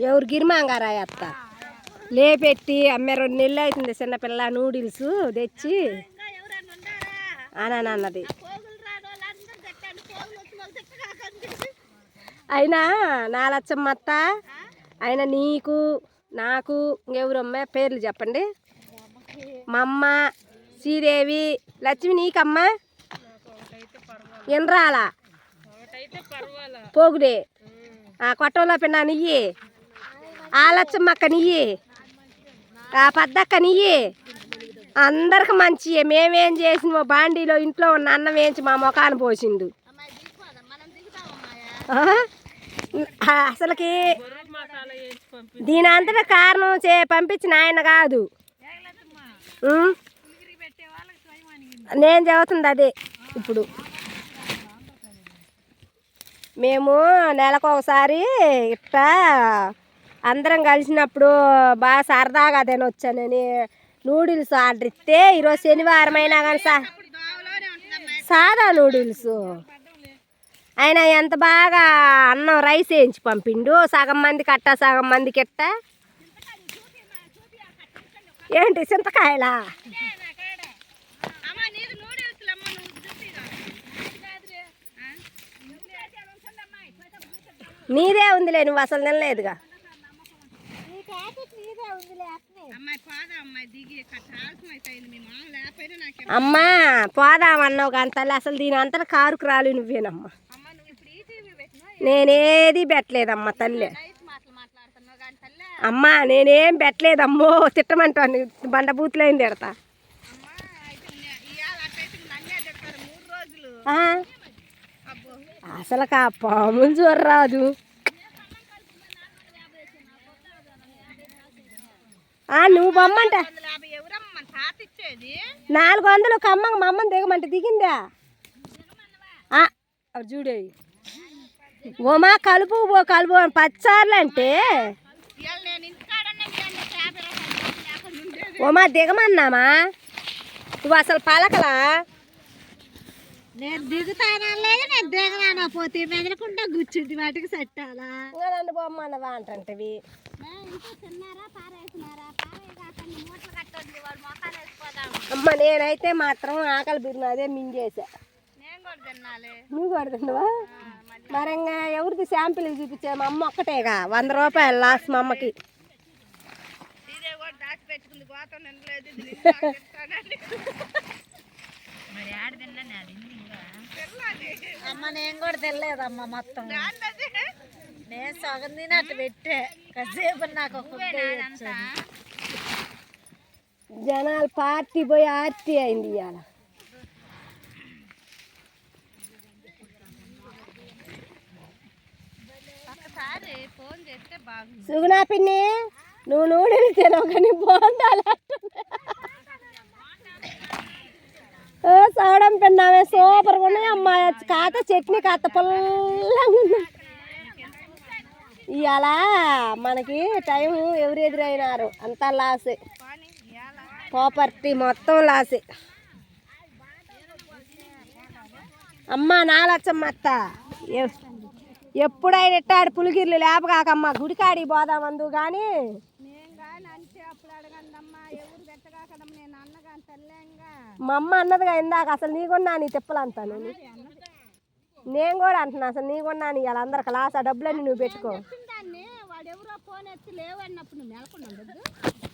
ఎవరు గిరిమాంగారా అత్త? లేపెట్టి అమ్మే రెండు నెలలు అవుతుంది చిన్నపిల్ల నూడిల్స్ తెచ్చి. అని అయినా అన్నది. అయినా అత్త అయినా నీకు నాకు ఎవరమ్మ పేర్లు చెప్పండి. మా అమ్మ శ్రీదేవి లక్ష్మి నీకమ్మ? ఎన్రాల? పోగుడే. కొట్టంలో పిన్న నెయ్యి. ఆలచ్చమ్మక్క నెయ్యి. ఆ పద్దక్క నెయ్యి. అందరికి మంచి మేమేం చేసిన బాండీలో ఇంట్లో ఉన్న అన్నం వేయించి మా ముఖాన్ని పోసిండు. అసలుకి దీని అంతటా కారణం చే పంపించిన ఆయన కాదు. నేను చదువుతుంది అదే ఇప్పుడు. మేము నెలకు ఒకసారి ఇట్టా అందరం కలిసినప్పుడు బాగా సరదాగా తినొచ్చానని నూడిల్స్ ఆర్డర్ ఇస్తే ఈరోజు శనివారం అయినా కానీ సా సాదా నూడిల్స్. ఆయన ఎంత బాగా అన్నం రైస్ వేయించి పంపిండు. సగం మంది కట్ట సగం మందికి ఎట్ట? ఏంటి చింతకాయలా? నీదే ఉందిలే నువ్వు అసలు తినలేదుగా అమ్మాయి పోదా అమ్మాయి దిగి కట్టాల్సిన అయిపోయింది మీ మామ లేకపోయినా నాకు అమ్మా పోదామన్నావు కానీ తల్లి అసలు దీని అంతా కారుకు రాలి నువ్వేనమ్మా. నేనేది పెట్టలేదమ్మా తల్లి. అమ్మా నేనేం పెట్టలేదమ్మో తిట్టమంటాను బండబూతులైంది తిడతా అమ్మ అయితే నే- ఇవాళ అట్టయితే నన్నే చెప్పారు మూడు రోజులు ఆ, అబ్బో అసలు ఆ పాములు చూడరాదు ఆ, నువ్వు బొమ్మంట. నాలుగు వందలు కమ్మ మా అమ్మని దిగమంటే దిగిందా? చూడే ఓమా కలుపు ఓ కలుపు పచ్చార్లు అంటే. ఓమా దిగమన్నామా? నువ్వు అసలు పలకలా? నేను దిగుతానలేదు నేను దిగనా పోతే మెదలకుండా కూర్చుంది వాటికి సెట్టాలా? నన్ను బొమ్మన్నవా అంటంటవి. అమ్మ నేనైతే మాత్రం ఆకలి బిర్న అదే మింగేసా. కూడా నువ్వు కొడుతుండవా మరి ఇంకా ఎవరిది శాంపిల్ చూపించే మా అమ్మ ఒక్కటేగా వంద రూపాయలు లాస్ట్ మా అమ్మకి. కూడా పెట్టుకుంది అమ్మ నేను కూడా తినలేదమ్మ మొత్తం. నేను సగం తినట్టు పెట్టే. కాసేపు నాకు ఒక జనాలు పార్టీ పోయి ఆర్టీ అయింది ఇవాళ సుగునా పిన్ని నువ్వు నూనెలు తినవు కానీ బాగుండాలి ఓ సవడం పిన్నామే సూపర్గా ఉన్నాయి అమ్మ. కాత చట్నీ కాత పుల్లంగా ఇవాళ మనకి టైం ఎవరు ఎదురైనారు? అంతా లాసే. ప్రాపర్టీ మొత్తం లాసే. అమ్మ నాలచ్చమ్మ అత్త. ఎప్పుడైనా ఎట్టాడు పులిగిర్లు లేపగాకమ్మ గుడికాడి పోదామందు కానీ మా అమ్మ అన్నదిగా ఇందాక అసలు నీకున్నా నీ తిప్పలంతా నేను నేను కూడా అంటున్నా అసలు నీకున్నా నీ వాళ్ళందరికి లాస్ ఆ డబ్బులన్నీ నువ్వు పెట్టుకో. ఫోన్ ఎత్తి లేవన్నప్పుడు నువ్వు